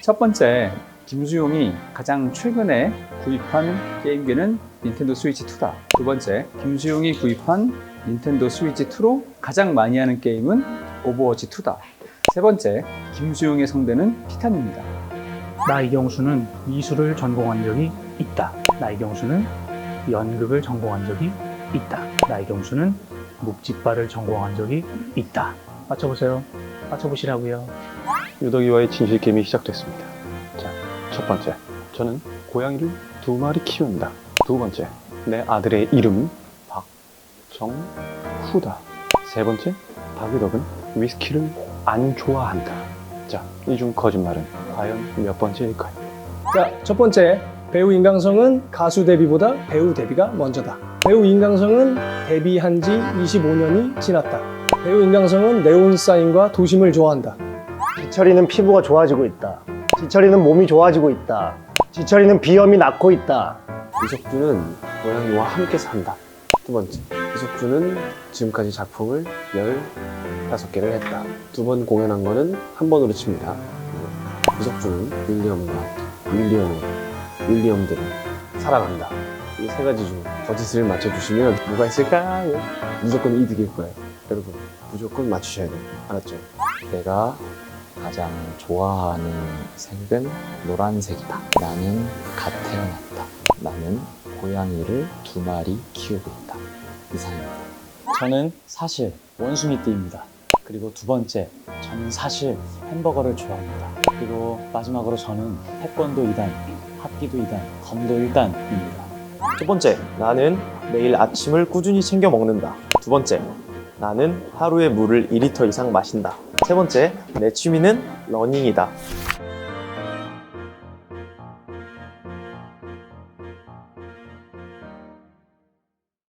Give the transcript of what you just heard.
첫 번째, 김수용이 가장 최근에 구입한 게임기는 닌텐도 스위치 2다. 두 번째, 김수용이 구입한 닌텐도 스위치 2로 가장 많이 하는 게임은 오버워치 2다. 세 번째, 김수용의 성대는 티탄입니다. 나 이경수는 미술을 전공한 적이 있다. 나 이경수는 연극을 전공한 적이 있다. 나 이경수는 묵직발을 전공한 적이 있다. 맞춰보세요. 맞춰보시라고요. 유덕이와의 진실 게임이 시작됐습니다. 자, 첫 번째, 저는 고양이를 두 마리 키운다. 두 번째, 내 아들의 이름 박정후다. 세 번째, 박유덕은 위스키를 안 좋아한다. 자, 이중 거짓말은 과연 몇 번째일까요? 자, 첫 번째. 배우 임강성은 가수 데뷔보다 배우 데뷔가 먼저다. 배우 임강성은 데뷔한 지 25년이 지났다. 배우 임강성은 네온 사인과 도심을 좋아한다. 지철이는 피부가 좋아지고 있다. 지철이는 몸이 좋아지고 있다. 지철이는 비염이 낫고 있다. 이석준은 고양이와 함께 산다. 두 번째, 이석준은 지금까지 작품을 15개를 했다. 두 번 공연한 거는 한 번으로 칩니다. 이석준은 윌리엄과 윌리엄의 윌리엄들을 사랑한다. 이 세 가지 중 거짓을 맞춰주시면 뭐가 있을까요? 무조건 이득일 거예요. 여러분, 무조건 맞추셔야 돼요. 알았죠? 내가 가장 좋아하는 색은 노란색이다. 나는 갓 태어났다. 나는 고양이를 두 마리 키우고 있다. 이상입니다. 저는 사실 원숭이띠입니다. 그리고 두 번째, 저는 사실 햄버거를 좋아합니다. 그리고 마지막으로 저는 태권도 2단, 합기도 2단, 검도 1단입니다. 첫 번째, 나는 매일 아침을 꾸준히 챙겨 먹는다. 두 번째, 나는 하루에 물을 2리터 이상 마신다. 세 번째, 내 취미는 러닝이다.